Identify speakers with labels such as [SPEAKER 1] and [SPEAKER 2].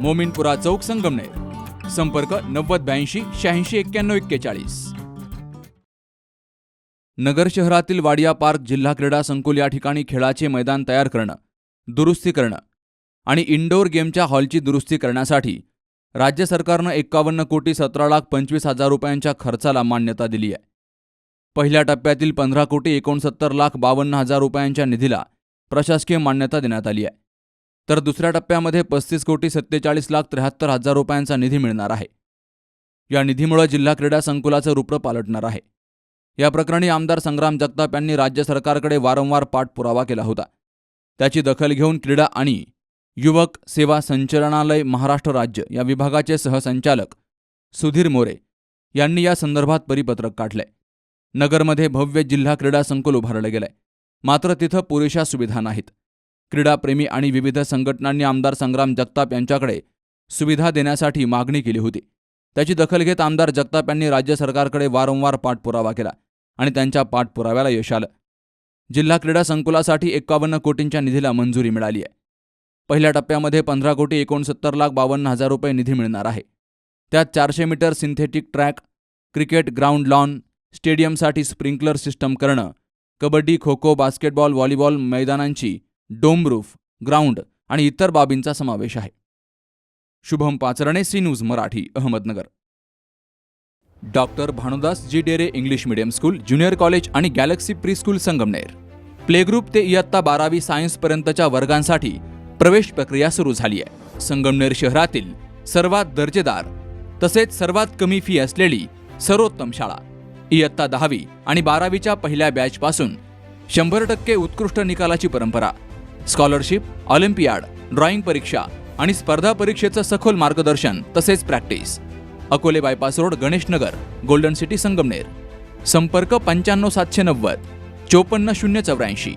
[SPEAKER 1] मोमिनपुरा चौक संगमनेर. संपर्क नव्वद ब्याऐंशी शहाऐंशी एक्क्याण्णव एक्केचाळीस. नगर शहरातील वाडिया पार्क जिल्हा क्रीडा संकुल या ठिकाणी खेळाचे मैदान तयार करणं दुरुस्ती करणं आणि इंडोर गेमच्या हॉलची दुरुस्ती करण्यासाठी राज्य सरकारनं एक्कावन्न कोटी सतरा लाख पंचवीस हजार रुपयांच्या खर्चाला मान्यता दिली आहे. पहिल्या टप्प्यातील पंधरा कोटी एकोणसत्तर लाख बावन्न हजार रुपयांच्या निधीला प्रशासकीय मान्यता देण्यात आली आहे. तर दुसऱ्या टप्प्यामध्ये पस्तीस कोटी सत्तेचाळीस लाख त्र्याहत्तर हजार रुपयांचा निधी मिळणार आहे. या निधीमुळे जिल्हा क्रीडा संकुलाचं रूप पालटणार आहे. या प्रकरणी आमदार संग्राम जगताप यांनी राज्य सरकारकडे वारंवार पाठपुरावा केला होता. त्याची दखल घेऊन क्रीडा आणि युवक सेवा संचालनालय महाराष्ट्र राज्य या विभागाचे सहसंचालक सुधीर मोरे यांनी या संदर्भात परिपत्रक काढलंय. नगरमध्ये भव्य जिल्हा क्रीडा संकुल उभारलं गेलंय. मात्र तिथं पुरेशा सुविधा नाहीत. क्रीडाप्रेमी आणि विविध संघटनांनी आमदार संग्राम जगताप यांच्याकडे सुविधा देण्यासाठी मागणी केली होती. त्याची दखल घेत आमदार जगताप यांनी राज्य सरकारकडे वारंवार पाठपुरावा केला आणि त्यांच्या पाठपुराव्याला यश आलं. जिल्हा क्रीडा संकुलासाठी एकावन्न कोटींच्या निधीला मंजुरी मिळाली आहे. पहिल्या टप्प्यामध्ये पंधरा कोटी एकोणसत्तर लाख बावन्न हजार रुपये निधी मिळणार आहे. त्यात चारशे metre synthetic track cricket ground lawn स्टेडियमसाठी sprinkler system करणं कबड्डी खो खो बास्केटबॉल व्हॉलीबॉल मैदानांची डोमरूफ ग्राउंड आणि इतर बाबींचा समावेश आहे. Shubham Pacharne C news Marathi Ahmednagar. Doctor Bhanudas ji Dere English medium school junior college आणि galaxy pre school Sangamner. Play group ते इयत्ता बारावी सायन्सपर्यंतच्या वर्गांसाठी प्रवेश प्रक्रिया सुरू झाली आहे. संगमनेर शहरातील सर्वात दर्जेदार तसेच सर्वात कमी फी असलेली सर्वोत्तम शाळा. इयत्ता दहावी आणि बारावीच्या पहिल्या बॅचपासून शंभर टक्के उत्कृष्ट निकालाची परंपरा स्कॉलरशिप ऑलिम्पियाड ड्रॉइंग परीक्षा आणि स्पर्धा परीक्षेचं सखोल मार्गदर्शन तसेच practice. Akole bypass road Ganeshnagar golden city Sangamner. संपर्क पंच्याण्णव सातशे नव्वद चोपन्न शून्य चौऱ्याऐंशी.